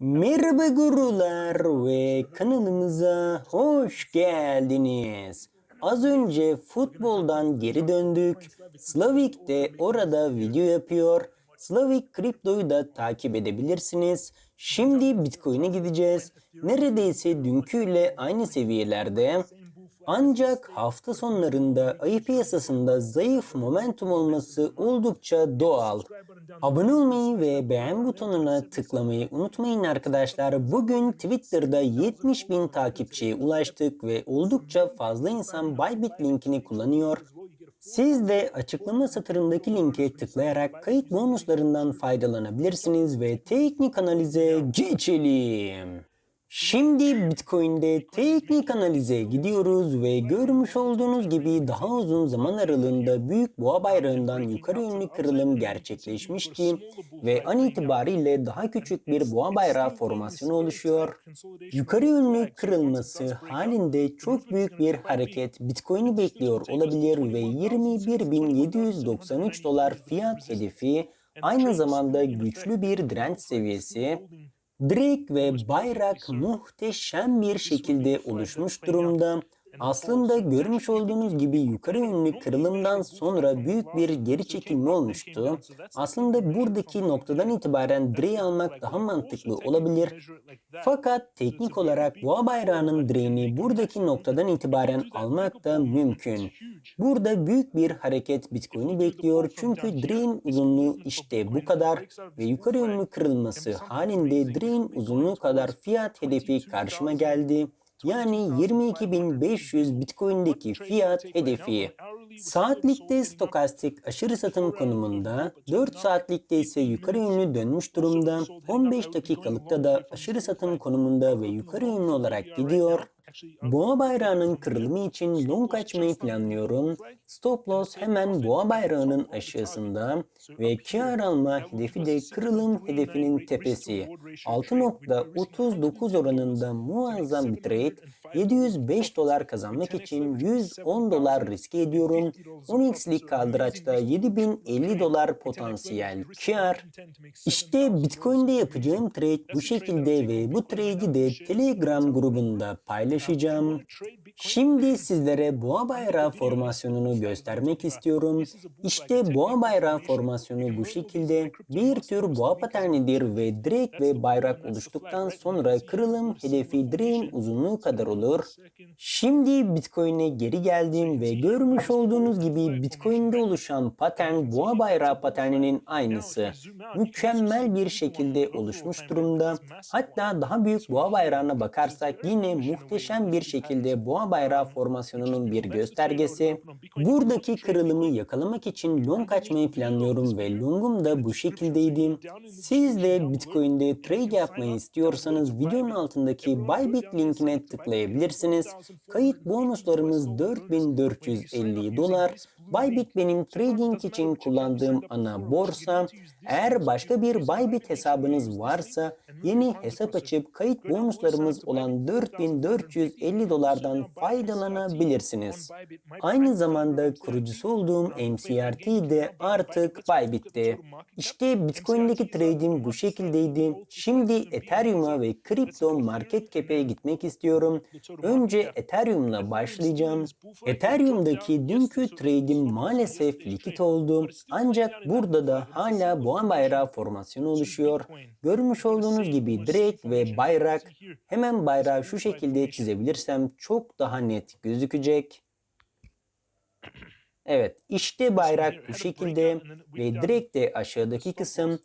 Merhaba gurular ve kanalımıza hoş geldiniz. Az önce futboldan geri döndük. Slavik de orada video yapıyor. Slavik Kripto'yu da takip edebilirsiniz. Şimdi Bitcoin'e gideceğiz. Neredeyse dünküyle aynı seviyelerde. Ancak hafta sonlarında ayı piyasasında zayıf momentum olması oldukça doğal. Abone olmayı ve beğen butonuna tıklamayı unutmayın arkadaşlar. Bugün Twitter'da 70 bin takipçiye ulaştık ve oldukça fazla insan Bybit linkini kullanıyor. Siz de açıklama satırındaki linke tıklayarak kayıt bonuslarından faydalanabilirsiniz ve teknik analize geçelim. Şimdi Bitcoin'de teknik analize gidiyoruz ve görmüş olduğunuz gibi daha uzun zaman aralığında büyük boğa bayrağından yukarı yönlü kırılım gerçekleşmişti ve an itibariyle daha küçük bir boğa bayrağı formasyonu oluşuyor. Yukarı yönlü kırılması halinde çok büyük bir hareket Bitcoin'i bekliyor olabilir ve 21.793 dolar fiyat hedefi aynı zamanda güçlü bir direnç seviyesi Drake ve bayrak muhteşem bir şekilde oluşmuş durumda. Aslında görmüş olduğunuz gibi yukarı yönlü kırılımdan sonra büyük bir geri çekilme olmuştu. Aslında buradaki noktadan itibaren Drake'i almak daha mantıklı olabilir. Fakat teknik olarak boğa bayrağının Drake'ini buradaki noktadan itibaren almak da mümkün. Burada büyük bir hareket Bitcoin'i bekliyor çünkü Drake'in uzunluğu işte bu kadar ve yukarı yönlü kırılması halinde Drake'in uzunluğu kadar fiyat hedefi karşıma geldi. Yani 22.500 Bitcoin'deki fiyat hedefi. Saatlikte stokastik aşırı satım konumunda, 4 saatlikte ise yukarı yönlü dönmüş durumda, 15 dakikalıkta da aşırı satım konumunda ve yukarı yönlü olarak gidiyor. Boğa bayrağının kırılımı için long açmayı planlıyorum. Stop loss hemen boğa bayrağının aşağısında ve kar alma hedefi de kırılım hedefinin tepesi. 6.39 oranında muazzam bir trade. 705 dolar kazanmak için 110 dolar riske ediyorum. 10x'lik kaldıraçta 7050 dolar potansiyel kar. İşte Bitcoin'de yapacağım trade bu şekilde ve bu trade'i de Telegram grubunda বেশি jam Şimdi sizlere boğa bayrağı formasyonunu göstermek istiyorum. İşte boğa bayrağı formasyonu bu şekilde bir tür boğa paternidir ve direk ve bayrak oluştuktan sonra kırılım hedefi direğin uzunluğu kadar olur. Şimdi Bitcoin'e geri geldim ve görmüş olduğunuz gibi Bitcoin'de oluşan patern boğa bayrağı paterninin aynısı. Mükemmel bir şekilde oluşmuş durumda. Hatta daha büyük boğa bayrağına bakarsak yine muhteşem bir şekilde boğa bayrağı formasyonunun bir göstergesi. Buradaki kırılımı yakalamak için long açmayı planlıyorum ve longum da bu şekildeydi. Siz de Bitcoin'de trade yapmayı istiyorsanız videonun altındaki Bybit linkine tıklayabilirsiniz. Kayıt bonuslarımız 4450 dolar. Bybit benim trading için kullandığım ana borsa. Eğer başka bir Bybit hesabınız varsa yeni hesap açıp kayıt bonuslarımız olan 4450 dolardan faydalanabilirsiniz. Aynı zamanda kurucusu olduğum MCRT de artık Bybit'te. İşte Bitcoin'deki trading bu şekildeydi. Şimdi Ethereum'a ve kripto market cap'e gitmek istiyorum. Önce Ethereum'la başlayacağım. Ethereum'daki dünkü trade'im maalesef likit oldu. Ancak burada da hala boğa bayrağı formasyonu oluşuyor. Görmüş olduğunuz gibi direk ve bayrak. Hemen bayrağı şu şekilde çizebilirsem çok daha net gözükecek. Evet işte bayrak bu şekilde ve direkt de aşağıdaki kısım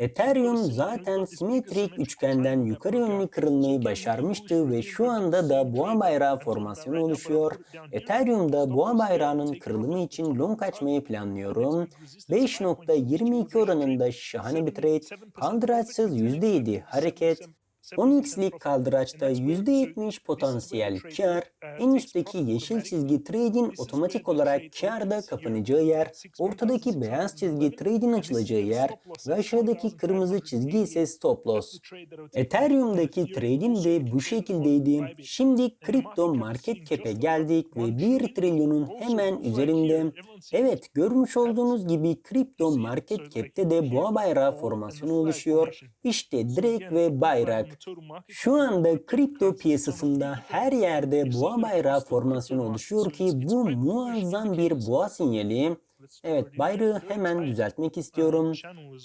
Ethereum zaten simetrik üçgenden yukarı yönlü kırılmayı başarmıştı ve şu anda da boğa bayrağı formasyonu oluşuyor. Ethereum'da boğa bayrağının kırılımı için long açmayı planlıyorum. 5.22 oranında şahane bir trade, kaldıraçsız %7 hareket, 10x'lik kaldıraçta %70 potansiyel kar, en üstteki yeşil çizgi trade'in otomatik olarak karda kapanacağı yer, ortadaki beyaz çizgi trade'in açılacağı yer ve aşağıdaki kırmızı çizgi ise stop loss. Ethereum'daki trade'im de bu şekildeydi. Şimdi kripto market cap'e geldik ve 1 trilyonun hemen üzerinde. Evet görmüş olduğunuz gibi kripto market cap'te de boğa bayrağı formasyonu oluşuyor. İşte direk ve bayrak. Şu anda kripto piyasasında her yerde boğa bayrağı formasyonu oluşuyor ki bu muazzam bir boğa sinyali. Evet bayrağı hemen düzeltmek istiyorum.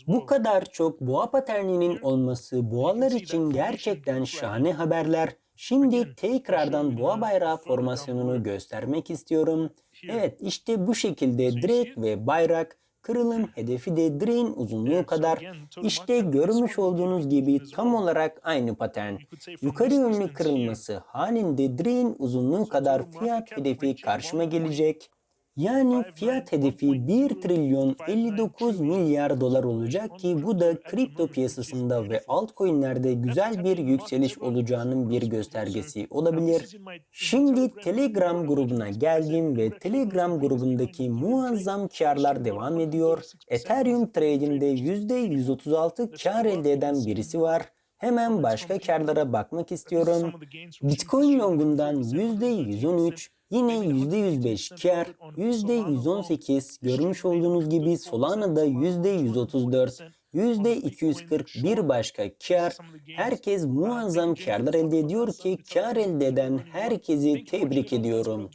Bu kadar çok boğa paterninin olması boğalar için gerçekten şahane haberler. Şimdi tekrardan boğa bayrağı formasyonunu göstermek istiyorum. Evet işte bu şekilde direk ve bayrak kırılım hedefi de direğin uzunluğu kadar. İşte görmüş olduğunuz gibi tam olarak aynı patern. Yukarı yönlü kırılması halinde direğin uzunluğu kadar fiyat hedefi karşıma gelecek. Yani fiyat hedefi 1 trilyon 59 milyar dolar olacak ki bu da kripto piyasasında ve altcoin'lerde güzel bir yükseliş olacağının bir göstergesi olabilir. Şimdi Telegram grubuna geldim ve Telegram grubundaki muazzam karlar devam ediyor. Ethereum Trading'de %136 kar elde eden birisi var. Hemen başka karlara bakmak istiyorum. Bitcoin longundan %113, Yine %105 kar, %118 görmüş olduğunuz gibi Solana'da %134, %240 bir başka kar. Herkes muazzam karlar elde ediyor ki kar elde eden herkesi tebrik ediyorum.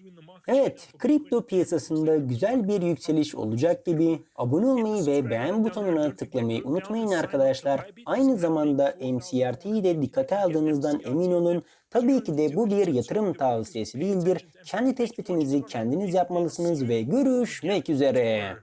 Evet, kripto piyasasında güzel bir yükseliş olacak gibi. Abone olmayı ve beğen butonuna tıklamayı unutmayın arkadaşlar. Aynı zamanda MCRT'yi de dikkate aldığınızdan emin olun. Tabii ki de bu bir yatırım tavsiyesi değildir. Kendi tespitinizi kendiniz yapmalısınız ve görüşmek üzere.